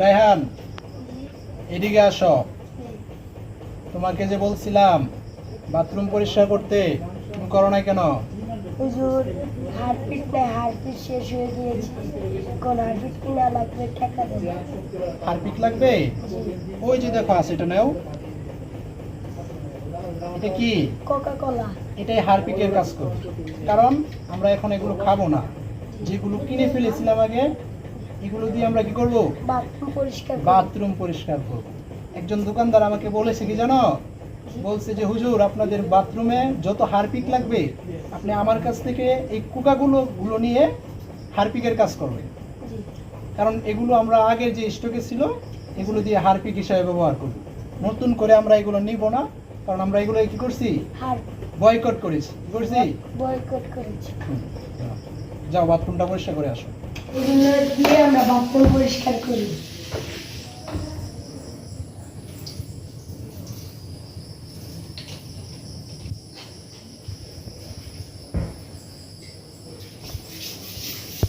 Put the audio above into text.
রায়হান এদিকে আসো। তোমাকে যে বলছিলাম বাথরুম পরিষ্কার করতে তুমি করো না কেন? হুজুর হারপিট নাই হারপিট শেষ হয়ে গিয়েছে। এখন হারপিট কিনা লাগবে টাকা দেবো। হারপিক লাগবে? ওই যে দেখো আছে এটা নাও। এটা কি? কোকা কোলা এটাই হারপিকের কাজ কারণ আমরা এখন এগুলো খাব না। যেগুলো কিনে ফেলেছিলাম আগে এগুলো দিয়ে আমরা কি করব? বাথরুম পরিষ্কার করব। বাথরুম পরিষ্কার করব। একজন দোকানদার আমাকে বলেছে কি জানো? বলছে যে হুজুর আপনাদের বাথরুমে যত হারপিক লাগবে আপনি আমার কাছ থেকে এই কুকাগুলো গুলো নিয়ে হারপিকের কাজ করবে কারণ এগুলো আমরা আগের যে স্টকে ছিল এগুলো দিয়ে হারপিক হিসাবে ব্যবহার করব। নতুন করে আমরা এগুলো নিব না কারণ আমরা এগুলো কি করছি? বয়কট করেছি। করছি? বয়কট করেছি। যাও বাথরুমটা পরিষ্কার করে আসো। এগুলো দিয়ে আমরা বাথরুম পরিষ্কার করি